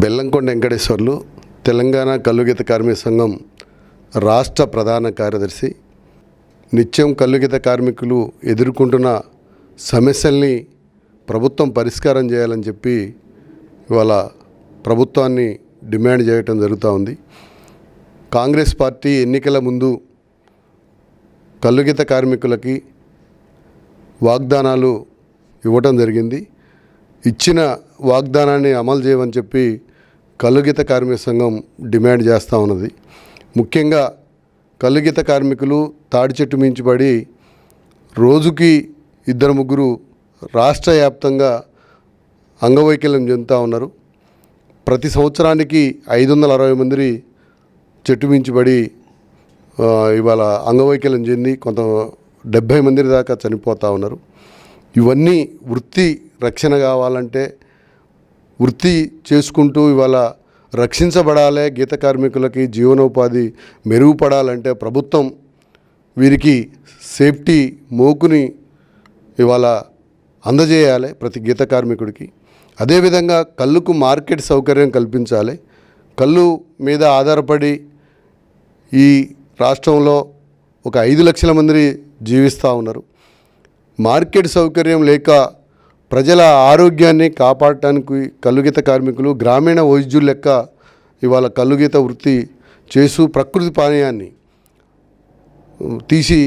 బెల్లంకొండ వెంకటేశ్వర్లు తెలంగాణ కల్లుగీత కార్మిక సంఘం రాష్ట్ర ప్రధాన కార్యదర్శి. నిత్యం కల్లుగీత కార్మికులు ఎదుర్కొంటున్న సమస్యల్ని ప్రభుత్వం పరిష్కారం చేయాలని చెప్పి ఇవాళ ప్రభుత్వాన్ని డిమాండ్ చేయటం జరుగుతూ ఉంది. కాంగ్రెస్ పార్టీ ఎన్నికల ముందు కల్లుగీత కార్మికులకి వాగ్దానాలు ఇవ్వటం జరిగింది. ఇచ్చిన వాగ్దానాన్ని అమలు చేయమని చెప్పి కల్లుగీత కార్మిక సంఘం డిమాండ్ చేస్తూ ఉన్నది. ముఖ్యంగా కల్లుగీత కార్మికులు తాడి చెట్టు మించిపడి రోజుకి ఇద్దరు ముగ్గురు రాష్ట్ర వ్యాప్తంగా అంగవైకల్యం చెందుతూ ఉన్నారు. ప్రతి సంవత్సరానికి ఐదు వందల అరవై మంది చెట్టు మించిపడి ఇవాళ అంగవైకల్యం చెంది కొంత డెబ్భై మంది దాకా చనిపోతూ ఉన్నారు. ఇవన్నీ వృత్తి రక్షణ కావాలంటే వృత్తి చేసుకుంటూ ఇవాళ రక్షించబడాలి గీత కార్మికులకి జీవనోపాధి మెరుగుపడాలంటే ప్రభుత్వం వీరికి సేఫ్టీ మోకుని ఇవాళ అందజేయాలి ప్రతి గీత కార్మికుడికి. అదేవిధంగా కళ్ళుకు మార్కెట్ సౌకర్యం కల్పించాలి. కళ్ళు మీద ఆధారపడి ఈ రాష్ట్రంలో ఒక ఐదు లక్షల మంది జీవిస్తూ ఉన్నారు. మార్కెట్ సౌకర్యం లేక ప్రజల ఆరోగ్యాన్ని కాపాడటానికి కల్లుగీత కార్మికులు గ్రామీణ వైద్యులు లెక్క ఇవాళ కల్లుగీత వృత్తి చేస్తూ ప్రకృతి పానీయాన్ని తీసి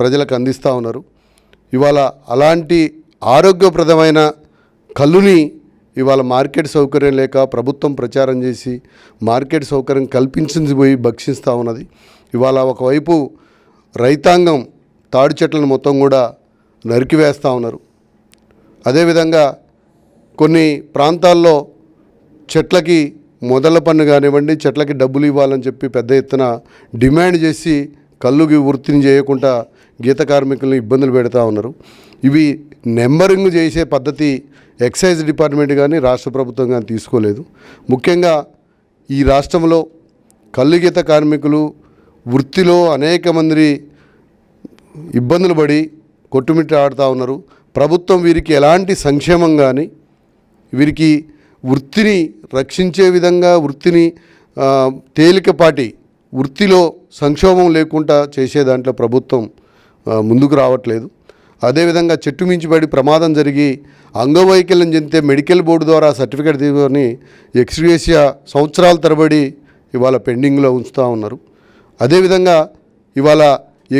ప్రజలకు అందిస్తూ ఉన్నారు. ఇవాళ అలాంటి ఆరోగ్యప్రదమైన కళ్ళుని ఇవాళ మార్కెట్ సౌకర్యం లేక ప్రభుత్వం ప్రచారం చేసి మార్కెట్ సౌకర్యం కల్పించింది పోయి భక్షిస్తూ ఉన్నది. ఇవాళ ఒకవైపు రైతాంగం తాడి చెట్లను మొత్తం కూడా నరికివేస్తూ ఉన్నారు. అదేవిధంగా కొన్ని ప్రాంతాల్లో చెట్లకి మొదల పన్ను కానివ్వండి చెట్లకి డబ్బులు ఇవ్వాలని చెప్పి పెద్ద ఎత్తున డిమాండ్ చేసి కళ్ళుకి వృత్తిని చేయకుండా గీత కార్మికులను ఇబ్బందులు పెడతా ఉన్నారు. ఇవి నెంబరింగ్ చేసే పద్ధతి ఎక్సైజ్ డిపార్ట్మెంట్ కానీ రాష్ట్ర ప్రభుత్వం కానీ తీసుకోలేదు. ముఖ్యంగా ఈ రాష్ట్రంలో కళ్ళు గీత కార్మికులు వృత్తిలో అనేక మంది ఇబ్బందులు పడి కొట్టుమిట్ట ఆడుతూ ఉన్నారు. ప్రభుత్వం వీరికి ఎలాంటి సంక్షేమం కానీ వీరికి వృత్తిని రక్షించే విధంగా వృత్తిని తేలికపాటి వృత్తిలో సంక్షోభం లేకుండా చేసే దాంట్లో ప్రభుత్వం ముందుకు రావట్లేదు. అదేవిధంగా చెట్టు మించిపడి ప్రమాదం జరిగి అంగవైకల్యం చెందితే మెడికల్ బోర్డు ద్వారా సర్టిఫికేట్ తీసుకొని ఎక్స్గ్రేషియా సంవత్సరాల తరబడి ఇవాళ పెండింగ్లో ఉంచుతూ ఉన్నారు. అదేవిధంగా ఇవాళ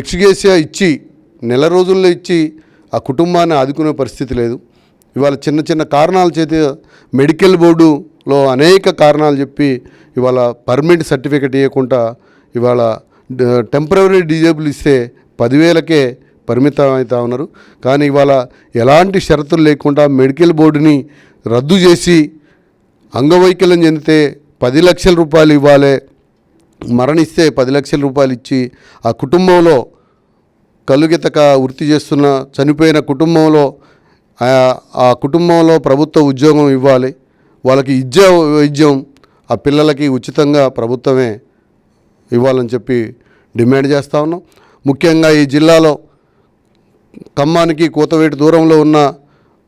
ఎక్స్గ్రేషియా ఇచ్చి నెల రోజుల్లో ఇచ్చి ఆ కుటుంబాన్ని ఆదుకునే పరిస్థితి లేదు. ఇవాళ చిన్న చిన్న కారణాల చేత మెడికల్ బోర్డులో అనేక కారణాలు చెప్పి ఇవాళ పర్మనెంట్ సర్టిఫికెట్ ఇవ్వకుండా ఇవాళ టెంపరీ డిజేబుల్ ఇస్తే పదివేలకే పరిమితం అవుతా ఉన్నారు. కానీ ఇవాళ ఎలాంటి షరతులు లేకుండా మెడికల్ బోర్డుని రద్దు చేసి అంగవైకల్యం చెందితే పది లక్షల రూపాయలు ఇవ్వాలి మరణిస్తే పది లక్షల రూపాయలు ఇచ్చి ఆ కుటుంబంలో కలుగితక వృత్తి చేస్తున్న చనిపోయిన కుటుంబంలో ఆ- ఆ కుటుంబంలో ప్రభుత్వ ఉద్యోగం ఇవ్వాలి. వాళ్ళకి విద్య వైద్యం ఆ పిల్లలకి ఉచితంగా ప్రభుత్వమే ఇవ్వాలని చెప్పి డిమాండ్ చేస్తూ ఉన్నాం. ముఖ్యంగా ఈ జిల్లాలో ఖమ్మానికి కూతవేటి దూరంలో ఉన్న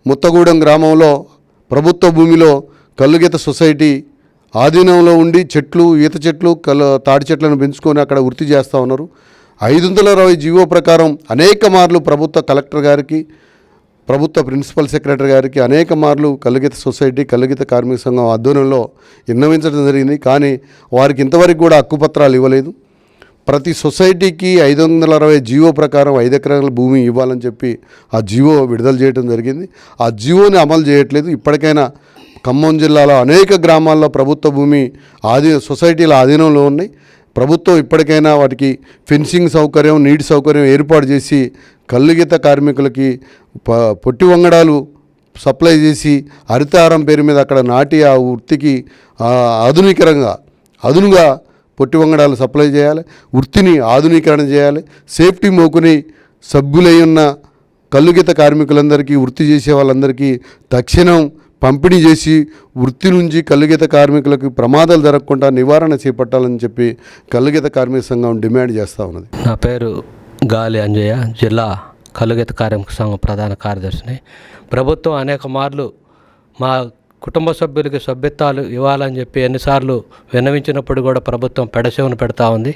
ముత్తగూడెం గ్రామంలో ప్రభుత్వ భూమిలో కల్లుగీత సొసైటీ ఆధీనంలో ఉండి చెట్లు ఈత చెట్లు కల్ తాడి చెట్లను పెంచుకొని అక్కడ వృత్తి చేస్తూ ఉన్నారు. ఐదు వందల అరవై జీవో ప్రకారం అనేక మార్లు ప్రభుత్వ కలెక్టర్ గారికి ప్రభుత్వ ప్రిన్సిపల్ సెక్రటరీ గారికి అనేక మార్లు కలిగిత సొసైటీ కలిగిత కార్మిక సంఘం ఆధ్వర్యంలో విన్నవించడం జరిగింది. కానీ వారికి ఇంతవరకు కూడా హక్కుపత్రాలు ఇవ్వలేదు. ప్రతి సొసైటీకి ఐదు వందల అరవై జీవో ప్రకారం ఐదు ఎకరాల భూమి ఇవ్వాలని చెప్పి ఆ జీవో విడుదల చేయడం జరిగింది. ఆ జీవోని అమలు చేయట్లేదు. ఇప్పటికైనా ఖమ్మం జిల్లాలో అనేక గ్రామాల్లో ప్రభుత్వ భూమి ఆధీ సొసైటీల ఆధీనంలో ఉన్నాయి. ప్రభుత్వం ఇప్పటికైనా వాటికి ఫెన్సింగ్ సౌకర్యం నీటి సౌకర్యం ఏర్పాటు చేసి కల్లుగీత కార్మికులకి ప పొట్టి వంగడాలు సప్లై చేసి హరితహారం పేరు మీద అక్కడ నాటి ఆ వృత్తికి ఆధునికరంగా అదునుగా పొట్టి వంగడాలు సప్లై చేయాలి వృత్తిని ఆధునీకరణ చేయాలి సేఫ్టీ మోకుని సభ్యులై ఉన్న కల్లుగీత కార్మికులందరికీ వృత్తి చేసే వాళ్ళందరికీ తక్షణం పంపిణీ చేసి వృత్తి నుంచి కల్లుగీత కార్మికులకు ప్రమాదాలు జరగకుండా నివారణ చేపట్టాలని చెప్పి కల్లుగీత కార్మిక సంఘం డిమాండ్ చేస్తూ ఉన్నది. నా పేరు గాలి అంజయ్య జిల్లా కలుగెత కార్మిక సంఘం ప్రధాన కార్యదర్శిని. ప్రభుత్వం అనేక మార్లు మా కుటుంబ సభ్యులకి సభ్యత్వాలు ఇవ్వాలని చెప్పి ఎన్నిసార్లు విన్నవించినప్పుడు కూడా ప్రభుత్వం పెడచెవును పెడతా ఉంది.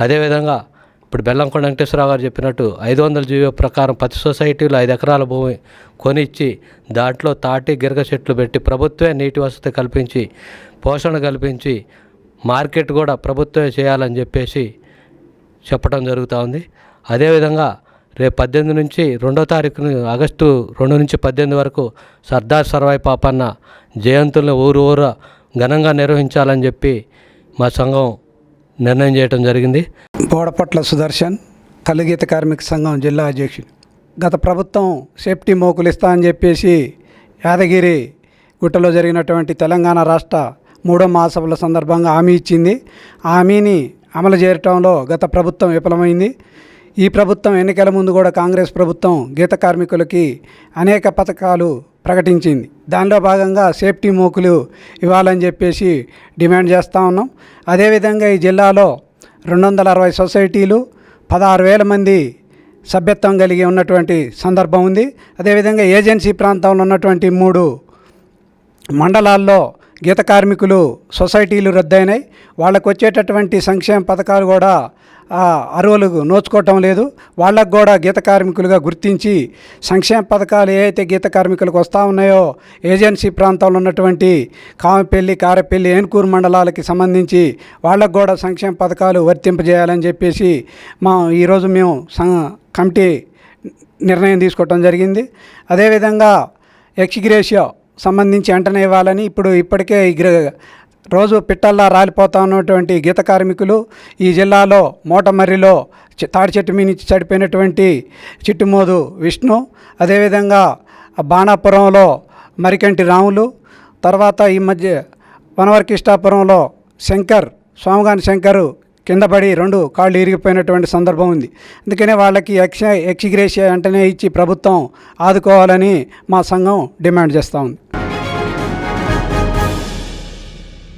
అదేవిధంగా ఇప్పుడు బెల్లంకొండ వెంకటేశ్వరరావు గారు చెప్పినట్టు ఐదు వందల జీవో ప్రకారం ప్రతి సొసైటీలో ఐదు ఎకరాల భూమి కొనిచ్చి దాంట్లో తాటి గిరగ చెట్లు పెట్టి ప్రభుత్వమే నీటి వసతి కల్పించి పోషణ కల్పించి మార్కెట్ కూడా ప్రభుత్వమే చేయాలని చెప్పేసి చెప్పడం జరుగుతూ ఉంది. అదేవిధంగా రేపు పద్దెనిమిది నుంచి రెండో తారీఖు ఆగస్టు రెండు నుంచి పద్దెనిమిది వరకు సర్దార్ సర్వాయి పాపన్న జయంతులను ఊరు ఊర ఘనంగా నిర్వహించాలని చెప్పి మా సంఘం నిర్ణయం చేయడం జరిగింది. బోడపట్ల సుదర్శన్ కలుగీత కార్మిక సంఘం జిల్లా అధ్యక్షుడు. గత ప్రభుత్వం సేఫ్టీ మోకులు ఇస్తా అని చెప్పేసి యాదగిరి గుట్టలో జరిగినటువంటి తెలంగాణ రాష్ట్ర మూడో మహాసభల సందర్భంగా హామీ ఇచ్చింది. హామీని అమలు చేయటంలో గత ప్రభుత్వం విఫలమైంది. ఈ ప్రభుత్వం ఎన్నికల ముందు కూడా కాంగ్రెస్ ప్రభుత్వం గీత కార్మికులకి అనేక పథకాలు ప్రకటించింది. దానిలో భాగంగా సేఫ్టీ మోకులు ఇవ్వాలని చెప్పేసి డిమాండ్ చేస్తూ ఉన్నాం. అదేవిధంగా ఈ జిల్లాలో రెండు వందల అరవై సొసైటీలు పదహారు వేల మంది సభ్యత్వం కలిగి ఉన్నటువంటి సందర్భం ఉంది. అదేవిధంగా ఏజెన్సీ ప్రాంతంలో ఉన్నటువంటి మూడు మండలాల్లో గీత కార్మికులు సొసైటీలు రద్దయినాయి. వాళ్ళకు వచ్చేటటువంటి సంక్షేమ పథకాలు కూడా అరువులు నోచుకోవటం లేదు. వాళ్ళకు కూడా గీత కార్మికులుగా గుర్తించి సంక్షేమ పథకాలు ఏవైతే గీత కార్మికులకు వస్తూ ఉన్నాయో ఏజెన్సీ ప్రాంతంలో ఉన్నటువంటి కామపల్లి కారపల్లి ఏనుకూరు మండలాలకి సంబంధించి వాళ్ళకు కూడా సంక్షేమ పథకాలు వర్తింపజేయాలని చెప్పేసి మా ఈరోజు మేము కమిటీ నిర్ణయం తీసుకోవటం జరిగింది. అదేవిధంగా ఎక్స్గ్రేషియో సంబంధించి వెంటనే ఇవ్వాలని ఇప్పుడు ఇప్పటికే ఈ గ్ర- రోజు పిట్టల్లా రాలిపోతా ఉన్నటువంటి గీత కార్మికులు ఈ జిల్లాలో మోటమర్రిలో తాడి చెట్టు మీ నుంచి చడిపోయినటువంటి చిట్టుమోదు విష్ణు అదేవిధంగా బాణాపురంలో మరికంటి రాములు తర్వాత ఈ మధ్య వనవర్కిష్టాపురంలో శంకర్ స్వామిగాని శంకరు కింద పడి రెండు కాళ్ళు ఇరిగిపోయినటువంటి సందర్భం ఉంది. అందుకనే వాళ్ళకి ఎక్స్ ఎక్స్గ్రేషియా వెంటనే ఇచ్చి ప్రభుత్వం ఆదుకోవాలని మా సంఘం డిమాండ్ చేస్తూ ఉంది.